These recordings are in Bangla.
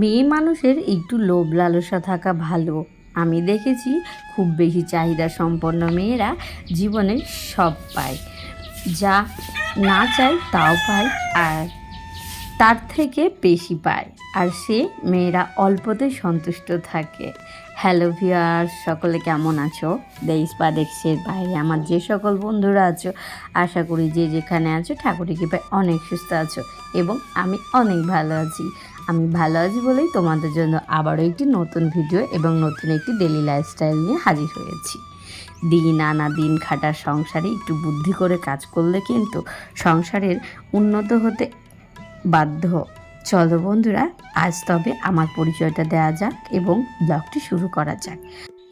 মেয়ে মানুষের একটু লোভ লালসা থাকা ভালো। আমি দেখেছি খুব বেশি চাহিদা সম্পন্ন মেয়েরা জীবনে সব পায়। যা না চায় তাও পায় আর তার থেকে বেশি পায়। আর সে মেয়েরা অল্পতে সন্তুষ্ট থাকে। হ্যালো ভিয়ার সকলে কেমন আছো? দেশ বা দেশের বাইরে আমার যে সকল বন্ধুরা আছো, আশা করি যে যেখানে আছো, ঠাকুরের কৃপায় অনেক সুস্থ আছো এবং আমি অনেক ভালো আছি। আমি ভালো আছি বলেই তোমাদের জন্য আবারও একটি নতুন ভিডিও এবং নতুন একটি ডেলি লাইফস্টাইল নিয়ে হাজির হয়েছি। দিন আনা দিন খাটার সংসারে একটু বুদ্ধি করে কাজ করলে কিন্তু সংসারের উন্নত হতে বাধ্য। চলো বন্ধুরা, আজ তবে আমার পরিচয়টা দেওয়া যাক এবং ব্লগটি শুরু করা যাক।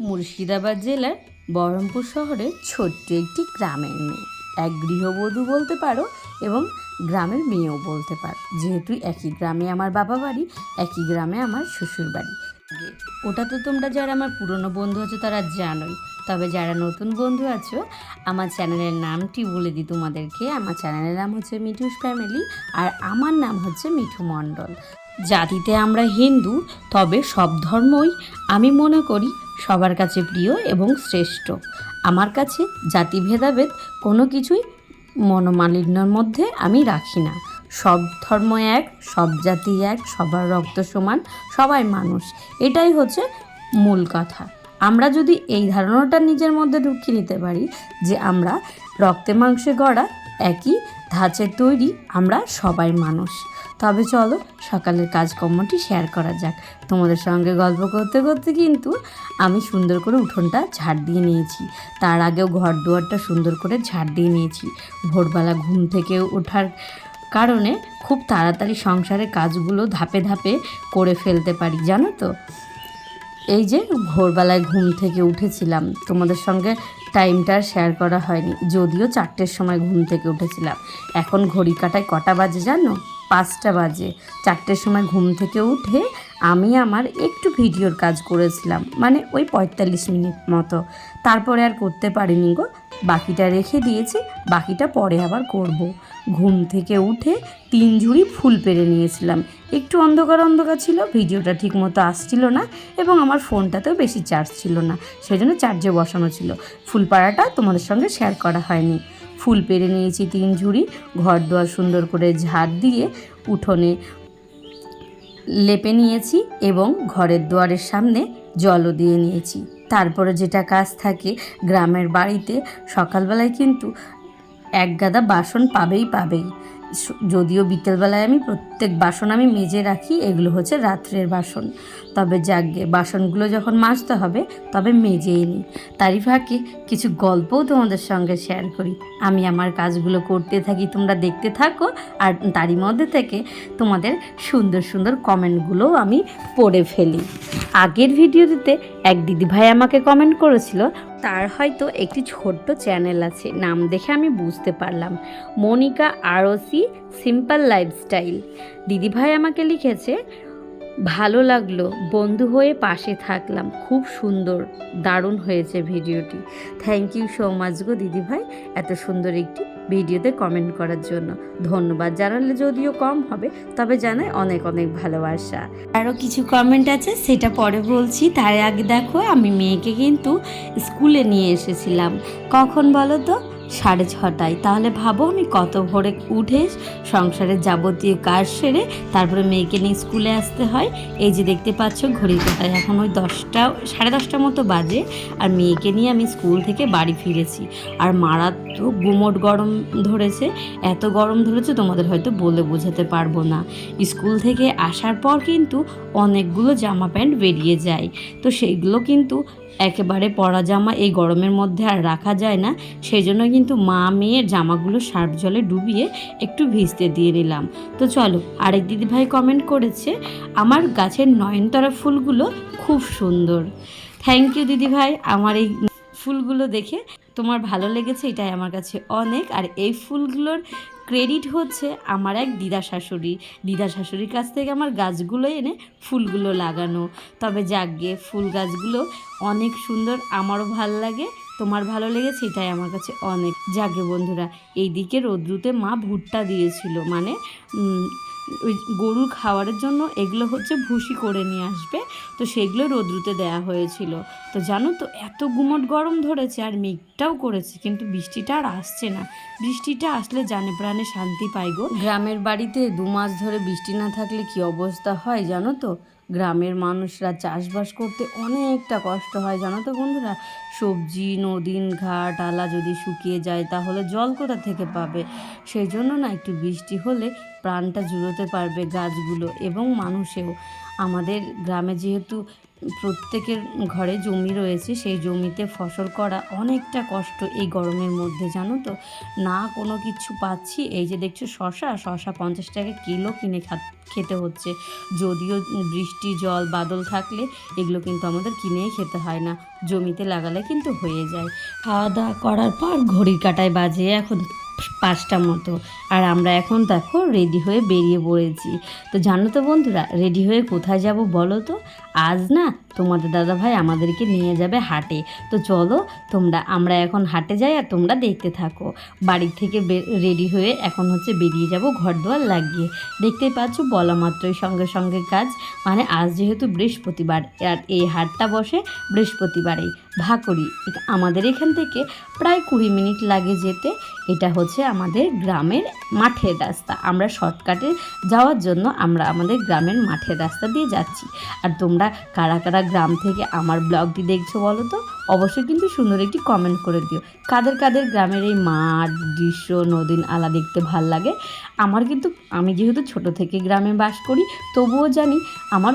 মুর্শিদাবাদ জেলার বহরমপুর শহরের ছোট্ট একটি গ্রামের মেয়ে। এক গৃহবধূ বলতে পারো এবং গ্রামের মেয়েও বলতে পারো, যেহেতু একই গ্রামে আমার বাবা বাড়ি, একই গ্রামে আমার শ্বশুর বাড়ি। ওটা তো তোমরা যারা আমার পুরনো বন্ধু আছো তারা জানোই। তবে যারা নতুন বন্ধু আছো, আমার চ্যানেলের নামটি বলে দিই তোমাদেরকে। আমার চ্যানেলের নাম হচ্ছে মিঠুস ফ্যামিলি আর আমার নাম হচ্ছে মিঠু মণ্ডল। জাতিতে আমরা হিন্দু, তবে সব ধর্মই আমি মনে করি সবার কাছে প্রিয় এবং শ্রেষ্ঠ। আমার কাছে জাতি ভেদাভেদ কোনো কিছুই মনোমালিন্যর মধ্যে আমি রাখি না। সব ধর্ম এক, সব জাতি এক, সবার রক্ত সমান, সবাই মানুষ। এটাই হচ্ছে মূল কথা। আমরা যদি এই ধারণাটা নিজের মধ্যে ঢুকিয়ে নিতে পারি যে আমরা রক্তে মাংসে গড়া একই ধাঁচের তৈরি, আমরা সবাই মানুষ। তবে চলো সকালের কাজকর্মটি শেয়ার করা যাক। তোমাদের সঙ্গে গল্প করতে করতে কিন্তু আমি সুন্দর করে উঠোনটা ঝাড় দিয়ে নিয়েছি। তার আগেও ঘর দুয়ারটা সুন্দর করে ঝাড় দিয়ে নিয়েছি। ভোরবেলা ঘুম থেকে ওঠার কারণে খুব তাড়াতাড়ি সংসারের কাজগুলো ধাপে ধাপে করে ফেলতে পারি, জানো তো? এই যে ভোরবেলায় ঘুম থেকে উঠেছিলাম। তোমাদের সঙ্গে টাইমটা শেয়ার করা হয়নি। যদিও চারটের সময় ঘুম থেকে উঠেছিলাম। এখন ঘড়ি কাটায় কটা বাজে জানো? পাঁচটা বাজে। চারটের সময় ঘুম থেকে উঠে আমি আমার একটু ভিডিওর কাজ করেছিলাম মানে ওই পঁয়তাল্লিশ মিনিট মতো। তারপরে আর করতে পারিনি গো। বাকিটা রেখে দিয়েছি, বাকিটা পরে আবার করব। ঘুম থেকে উঠে তিন ঝুড়ি ফুল পেরে নিয়েছিলাম। একটু অন্ধকার অন্ধকার ছিল, ভিডিওটা ঠিক মতো আসছিল না এবং আমার ফোনটাতেও বেশি চার্জ ছিল না, সেজন্য চার্জে বসানো ছিল। ফুল পাড়াটা তোমাদের সঙ্গে শেয়ার করা হয়নি। ফুল পেরে নিয়েছি তিন ঝুড়ি। ঘর দোয়ার সুন্দর করে ঝাড় দিয়ে উঠোনে লেপে নিয়েছি এবং ঘরের দুয়ারের সামনে জলও দিয়ে নিয়েছি। তারপরে যেটা কাজ থাকে গ্রামের বাড়িতে, সকালবেলায় কিন্তু এক গাদা বাসন পাবেই পাবেই। যদিও বিকেলবেলায় আমি প্রত্যেক বাসন আমি মেজে রাখি, এগুলো হচ্ছে রাত্রের বাসন। তবে যাকগে বাসনগুলো যখন মাজতে হবে, তবে মেজেই নিই। তারই ফাঁকে কিছু গল্পও তোমাদের সঙ্গে শেয়ার করি। আমি আমার কাজগুলো করতে থাকি, তোমরা দেখতে থাকো, আর তারই মধ্যে থেকে তোমাদের সুন্দর সুন্দর কমেন্টগুলোও আমি পড়ে ফেলি। আগের ভিডিওটিতে এক দিদিভাই আমাকে কমেন্ট করেছিল, তার হয়তো একটি ছোট্ট চ্যানেল আছে, নাম দেখে আমি বুঝতে পারলাম। মনিকা আরসি সিম্পল লাইফস্টাইল দিদিভাই আমাকে লিখেছে, ভালো লাগল, বন্ধু হয়ে পাশে থাকলাম, খুব সুন্দর, দারুণ হয়েছে ভিডিওটি। থ্যাংক ইউ সো মাচ গো দিদিভাই, এত সুন্দর একটি ভিডিওতে কমেন্ট করার জন্য। ধন্যবাদ জানালে যদিও কম হবে, তবে জানাই অনেক অনেক ভালোবাসা। আরও কিছু কমেন্ট আছে, সেটা পরে বলছি। তার আগে দেখো, আমি মেয়েকে কিন্তু স্কুলে নিয়ে এসেছিলাম। কখন বলো তো? সাড়ে ছটায়। তাহলে ভাবো আমি কত ভোরে উঠে সংসারের যাবতীয় কাজ সেরে তারপরে মেয়েকে নিয়ে স্কুলে আসতে হয়। এই যে দেখতে পাচ্ছ ঘড়ির কাটায় এখন ওই দশটা, সাড়ে দশটার মতো বাজে আর মেয়েকে নিয়ে আমি স্কুল থেকে বাড়ি ফিরেছি। আর মারাত্মক গুমোট গরম ধরেছে। এত গরম ধরেছে তোমাদের হয়তো বলে বোঝাতে পারব না। স্কুল থেকে আসার পর কিন্তু অনেকগুলো জামা প্যান্ট বেরিয়ে যায়। তো সেইগুলো কিন্তু একেবারে পরা জামা এই গরমের মধ্যে আর রাখা যায় না। সেই জন্য কিন্তু মা মেয়ের জামাগুলো সার্ফ জলে ডুবিয়ে একটু ভিজতে দিয়ে নিলাম। তো চলো, আরেক দিদিভাই কমেন্ট করেছে, আমার গাছের নয়নতারা ফুলগুলো খুব সুন্দর। থ্যাংক ইউ দিদিভাই, আমার এই ফুলগুলো দেখে তোমার ভালো লেগেছে, এটাই আমার কাছে অনেক। আর এই ফুলগুলোর ক্রেডিট হচ্ছে আমার এক দিদা শাশুড়ি। দিদা শাশুড়ির কাছ থেকে আমার গাছগুলো এনে ফুলগুলো লাগানো। তবে যাকগে ফুল গাছগুলো অনেক সুন্দর, আমারও ভালো লাগে, তোমার ভালো লেগেছে এটাই আমার কাছে অনেক। জাগে বন্ধুরা, এইদিকে রৌদ্রুতে মা ভুট্টা দিয়েছিল মানে ওই গরুর খাওয়ারের জন্য এগুলো হচ্ছে ভুসি করে নিয়ে আসবে। তো সেগুলো রোদ্রুতে দেয়া হয়েছিল। তো জানো তো, এত গুমট গরম ধরেছে আর মেঘটাও করেছে, কিন্তু বৃষ্টিটা আর আসছে না। বৃষ্টিটা আসলে জানে প্রাণে শান্তি পাই গো। গ্রামের বাড়িতে দু মাস ধরে বৃষ্টি না থাকলে কি অবস্থা হয় জানো তো? গ্রামের মানুষরা চাষবাস করতে অনেকটা কষ্ট হয়, জানো তো বন্ধুরা? সবজি নদীন ঘাট, আলা যদি শুকিয়ে যায় তাহলে জল কোথা থেকে পাবে? সেই জন্য না একটু বৃষ্টি হলে প্রাণটা জুড়োতে পারবে গাছগুলো এবং মানুষেও। আমাদের গ্রামে যেহেতু প্রত্যেকের ঘরে জমি রয়েছে, সেই জমিতে ফসল করা অনেকটা কষ্ট এই গরমের মধ্যে, জানো তো? না কোনো কিছু পাচ্ছি, এই যে দেখছ শশা শশা পঞ্চাশ টাকা কিলো কিনে খেতে হচ্ছে। যদিও বৃষ্টি, জল, বাদল থাকলে এগুলো কিন্তু আমাদের কিনেই খেতে হয় না। জমিতে লাগালে কিন্তু হয়ে যায়। খাওয়া দাওয়া করার পর ঘড়ির কাটায় বাজে, এখন পাঁচটা মতো। আর আমরা এখন দেখো রেডি হয়ে বেরিয়ে পড়েছি। তো জানো তো বন্ধুরা রেডি হয়ে কোথায় যাব বলো তো? আজ না তোমাদের দাদা ভাই আমাদেরকে নিয়ে যাবে হাটে। তো চলো তোমরা, আমরা এখন হাটে যাই আর তোমরা দেখতে থাকো। বাড়ি থেকে রেডি হয়ে এখন হচ্ছে বেরিয়ে যাব ঘর দুয়ার লাগিয়ে। দেখতেই পাচ্ছ বলা মাত্রই সঙ্গে সঙ্গে কাজ। মানে আজ যেহেতু বৃহস্পতিবার, আর এই হাটটা বসে বৃহস্পতিবারেই। ভাকরি আমাদের এখান থেকে প্রায় কুড়ি মিনিট লাগে যেতে। এটা হচ্ছে আমাদের গ্রামের মাঠের রাস্তা। আমরা শর্টকাটে যাওয়ার জন্য আমরা আমাদের গ্রামের মাঠের রাস্তা দিয়ে যাচ্ছি। আর তোমরা কারা কারা গ্রাম থেকে আমার ব্লগটি দেখছ বলো তো, অবশ্যই কিন্তু সুন্দর একটি কমেন্ট করে দিও। কাদের কাদের গ্রামের এই মাঠ, দৃশ্য নদীন আলা দেখতে ভালো লাগে? আমার কিন্তু, আমি যেহেতু ছোট থেকে গ্রামে বাস করি, তবুও জানি আমার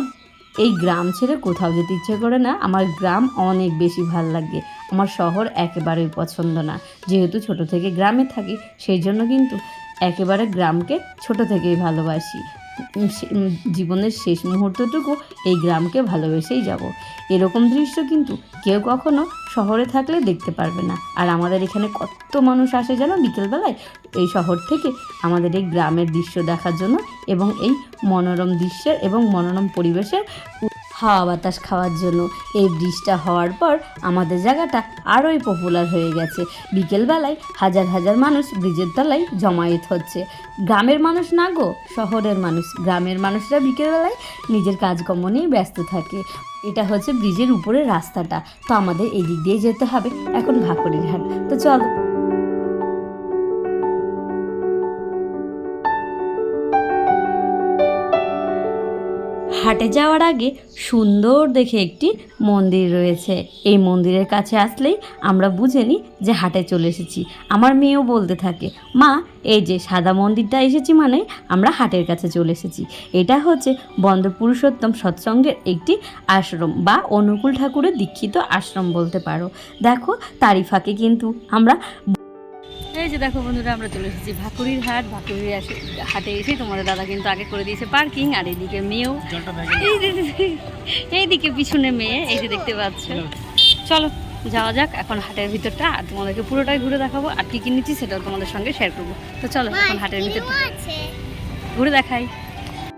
এই গ্রাম ছেড়ে কোথাও যেতে ইচ্ছে করে না। আমার গ্রাম অনেক বেশি ভালো লাগে। আমার শহর একেবারেই পছন্দ না। যেহেতু ছোট থেকে গ্রামে থাকি, সেই জন্য কিন্তু একেবারে গ্রামকে ছোট থেকেই ভালোবাসি। জীবনের শেষ মুহূর্তটুকু এই গ্রামকে ভালোবেসেই যাব। এরকম দৃশ্য কিন্তু কেউ কখনো শহরে থাকলে দেখতে পারবে না। আর আমাদের এখানে কত মানুষ আসে যেন বিকেলবেলায় এই শহর থেকে আমাদের এই গ্রামের দৃশ্য দেখার জন্য এবং এই মনোরম দৃশ্যের এবং মনোরম পরিবেশের হাওয়া বাতাস খাওয়ার জন্য। এই ব্রিজটা হওয়ার পর আমাদের জায়গাটা আরোই পপুলার হয়ে গেছে। বিকেলবেলায় হাজার হাজার মানুষ ব্রিজের তলায় জমায়েত হচ্ছে। গ্রামের মানুষ না গো, শহরের মানুষ। গ্রামের মানুষরা বিকেলবেলায় নিজের কাজকর্ম নিয়ে ব্যস্ত থাকে। এটা হচ্ছে ব্রিজের উপরের রাস্তাটা। তো আমাদের এই দিক দিয়ে যেতে হবে এখন ভাকরির তো চলো। হাটে যাওয়ার আগে সুন্দর দেখে একটি মন্দির রয়েছে। এই মন্দিরের কাছে আসলেই আমরা বুঝে নিই যে হাটে চলে এসেছি। আমার মেয়েও বলতে থাকে, মা, এই যে সাদা মন্দিরটা এসেছি মানে আমরা হাটের কাছে চলে এসেছি। এটা হচ্ছে বন্দ পুরুষোত্তম সৎসঙ্গের একটি আশ্রম বা অনুকূল ঠাকুরের দীক্ষিত আশ্রম বলতে পারো। দেখো, তারই ফাঁকে কিন্তু আমরা এই যে দেখো বন্ধুরা আমরা চলে এসেছি ভাকুরির হাট। ভাকুরির আসে হাটে এসে তোমাদের দাদা কিন্তু আগে করে দিয়েছে পার্কিং আর এইদিকে মেয়েও। এইদিকে পিছনে মেয়ে এই যে দেখতে পাচ্ছ। চলো যাওয়া যাক এখন হাটের ভিতরটা। আর তোমাদেরকে পুরোটাই ঘুরে দেখাবো আর কি কি নিচ্ছি সেটাও তোমাদের সঙ্গে শেয়ার করব। তো চলো এখন হাটের ভিতরটা ঘুরে দেখাই।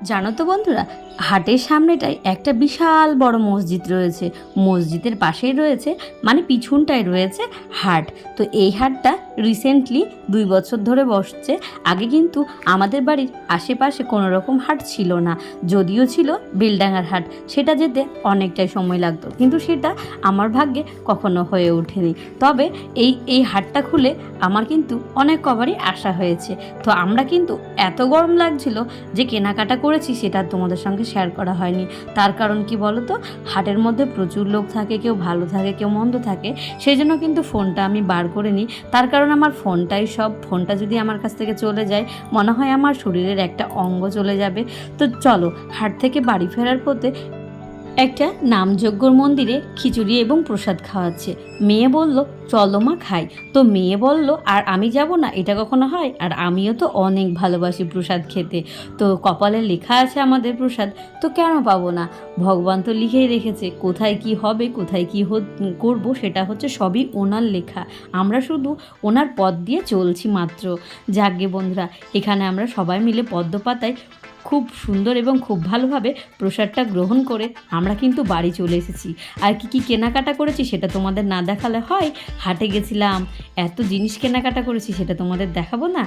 জানো তো বন্ধুরা হাটের সামনেটায় একটা বিশাল বড় মসজিদ রয়েছে। মসজিদের পাশেই রয়েছে মানে পিছনটায় রয়েছে হাট। তো এই হাটটা রিসেন্টলি দুই বছর ধরে বসছে। আগে কিন্তু আমাদের বাড়ির আশেপাশে কোনো রকম হাট ছিল না, যদিও ছিল বেলডাঙ্গার হাট। সেটা যেতে অনেকটাই সময় লাগতো, কিন্তু সেটা আমার ভাগ্যে কখনো হয়ে ওঠেনি। তবে এই এই হাটটা খুলে আমার কিন্তু অনেক কবারই আশা হয়েছে। তো আমরা কিন্তু এত গরম লাগছিল যে কেনাকাটা করেছি সেটা তোমাদের সঙ্গে শেয়ার করা হয়নি। তার কারণ কি বলো তো হাটের মধ্যে প্রচুর লোক থাকে, কেউ ভালো থাকে, কেউ মন্দ থাকে। সেই জন্য কিন্তু ফোনটা আমি বার করে নিই। তার কারণ আমার ফোনটাই সব, ফোনটা যদি আমার কাছ থেকে চলে যায়, মনে হয় আমার শরীরের একটা অঙ্গ চলে যাবে। তো চলো, হাট থেকে বাড়ি ফেরার পথে একটা নামযজ্ঞর মন্দিরে খিচুড়ি এবং প্রসাদ খাওয়াচ্ছে। মেয়ে বলল, চলো মা, খাই। তো মেয়ে বলল, আর আমি যাব না, এটা কখনো হয়? আর আমিও তো অনেক ভালোবাসি প্রসাদ খেতে। তো কপালে লেখা আছে আমাদের প্রসাদ, তো কেন পাবো না? ভগবান তো লিখেই রেখেছে, কোথায় কি হবে, কোথায় কি করব, সেটা হচ্ছে সবই ওনার লেখা। আমরা শুধু ওনার পথ দিয়ে চলছি মাত্র। যাগে বন্ধুরা, এখানে আমরা সবাই মিলে পদ্ম পাতায় খুব সুন্দর এবং খুব ভালোভাবে প্রসাদটা গ্রহণ করে আমরা কিন্তু বাড়ি চলে এসেছি। আর কি কি কেনাকাটা করেছি সেটা তোমাদের না দেখালে হয়? হাটে গেছিলাম, এত জিনিস কেনাকাটা করেছি সেটা তোমাদের দেখাবো না?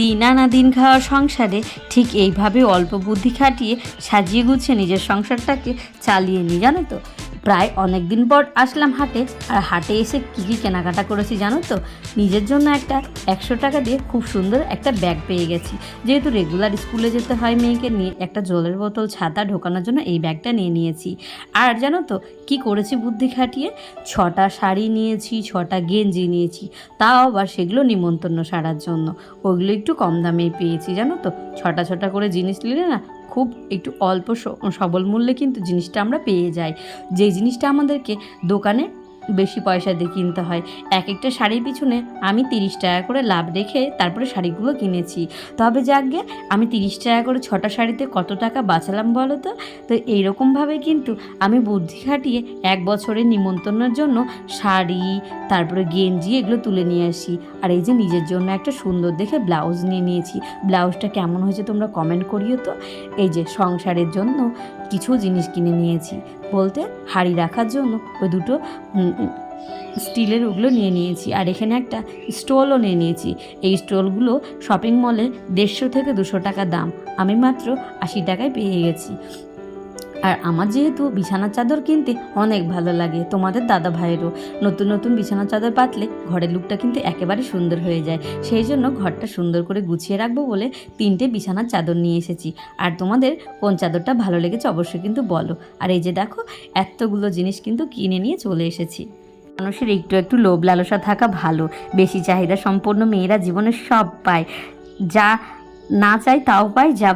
দিন আনা দিন খাওয়া সংসারে ঠিক এইভাবে অল্প বুদ্ধি খাটিয়ে সাজিয়ে গুছিয়ে নিজের সংসারটাকে চালিয়ে নিই, জানো তো? প্রায় অনেক দিন পর আসলাম হাটে। আর হাটে এসে কী কী কেনাকাটা করেছি জানো তো? নিজের জন্য একটা একশো টাকা দিয়ে খুব সুন্দর একটা ব্যাগ পেয়ে গেছি। যেহেতু রেগুলার স্কুলে যেতে হয় মেয়েকে নিয়ে, একটা জলের বোতল, ছাতা ঢোকানোর জন্য এই ব্যাগটা নিয়ে নিয়েছি। আর জানো তো, কি করেছি বুদ্ধি খাটিয়ে? ছটা শাড়ি নিয়েছি, ছটা গেঞ্জি নিয়েছি। তাও আবার সেগুলো নিমন্ত্রণ সারার জন্য। ওগুলো একটু কম দামে পেয়েছি জানো তো? ছটা ছটা করে জিনিস নিলে না খুব একটু অল্প সবল মূল্যে কিন্তু জিনিসটা আমরা পেয়ে যাই। যে জিনিসটা আমাদেরকে দোকানে বেশি পয়সা দিয়ে কিনতে হয়। এক একটা শাড়ির পিছনে আমি তিরিশ টাকা করে লাভ রেখে তারপরে শাড়িগুলো কিনেছি। তবে যাকগে আমি তিরিশ টাকা করে ছটা শাড়িতে কত টাকা বাঁচালাম বলো তো? তো এইরকমভাবে কিন্তু আমি বুদ্ধি খাটিয়ে এক বছরের নিমন্ত্রণের জন্য শাড়ি, তারপরে গেঞ্জি এগুলো তুলে নিয়ে আসি। আর এই যে নিজের জন্য একটা সুন্দর দেখে ব্লাউজ নিয়ে নিয়েছি। ব্লাউজটা কেমন হয়েছে তোমরা কমেন্ট করিও তো। এই যে সংসারের জন্য কিছু জিনিস কিনে নিয়েছি। বলতে হাঁড়ি রাখার জন্য ওই দুটো স্টিলের ওগুলো নিয়ে নিয়েছি। আর এখানে একটা স্টলও নিয়ে নিয়েছি। এই স্টলগুলো শপিং মলে দেড়শো থেকে দুশো টাকা দাম। আমি মাত্র আশি টাকায় পেয়ে গেছি। আর আমার যেহেতু বিছানার চাদর কিনতে অনেক ভালো লাগে, তোমাদের দাদা ভাইয়েরও নতুন নতুন বিছানার চাদর পাতলে ঘরের লুকটা কিন্তু একেবারে সুন্দর হয়ে যায়। সেই জন্য ঘরটা সুন্দর করে গুছিয়ে রাখব বলে তিনটে বিছানার চাদর নিয়ে এসেছি। আর তোমাদের কোন চাদরটা ভালো লেগেছে অবশ্যই কিন্তু বলো। আর এই যে দেখো, এতগুলো জিনিস কিন্তু কিনে নিয়ে চলে এসেছি। মানুষের একটু একটু লোভ লালসা থাকা ভালো। বেশি চাহিদা সম্পন্ন মেয়েরা জীবনে সব পায়। যা না চাই তাও পায়, যা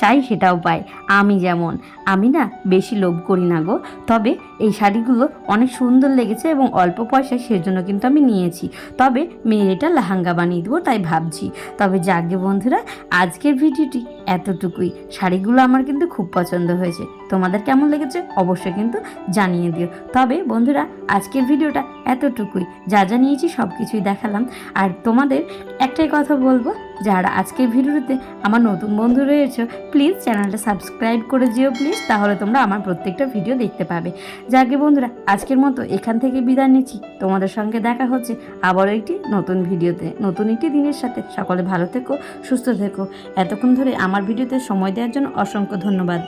চাই সেটাও পায় আমি যেমন, আমি না বেশি লোভ করি না গো। তবে এই শাড়িগুলো অনেক সুন্দর লেগেছে এবং অল্প পয়সায় সেজন্য কিন্তু আমি নিয়েছি। তবে মেয়ের এটা লেহেঙ্গা বানিয়ে দেবো তাই ভাবছি। তবে যাকে বন্ধুরা, আজকের ভিডিওটি এতটুকুই। শাড়িগুলো আমার কিন্তু খুব পছন্দ হয়েছে। তোমাদের কেমন লেগেছে অবশ্যই কিন্তু জানিয়ে দিও। তবে বন্ধুরা, আজকের ভিডিওটা এতটুকুই। যা যা নিয়েছি সব কিছুই দেখালাম। আর তোমাদের একটাই কথা বলব যারা আজকের ভিডিওতে আমার নতুন বন্ধু রয়েছে প্লিজ চ্যানেলটা সাবস্ক্রাইব করে যেও প্লিজ তাহলে তোমরা আমার প্রত্যেকটা ভিডিও দেখতে পাবে। যাকে বন্ধুরা, আজকের মতো এখান থেকে বিদায় নিচ্ছি। তোমাদের সঙ্গে দেখা হচ্ছে আবারও একটি নতুন ভিডিওতে। নতুন একটি দিনের সাথে। সকলে ভালো থেকো, সুস্থ থেকো। এতক্ষণ ধরে আমার ভিডিওতে সময় দেওয়ার জন্য অসংখ্য ধন্যবাদ।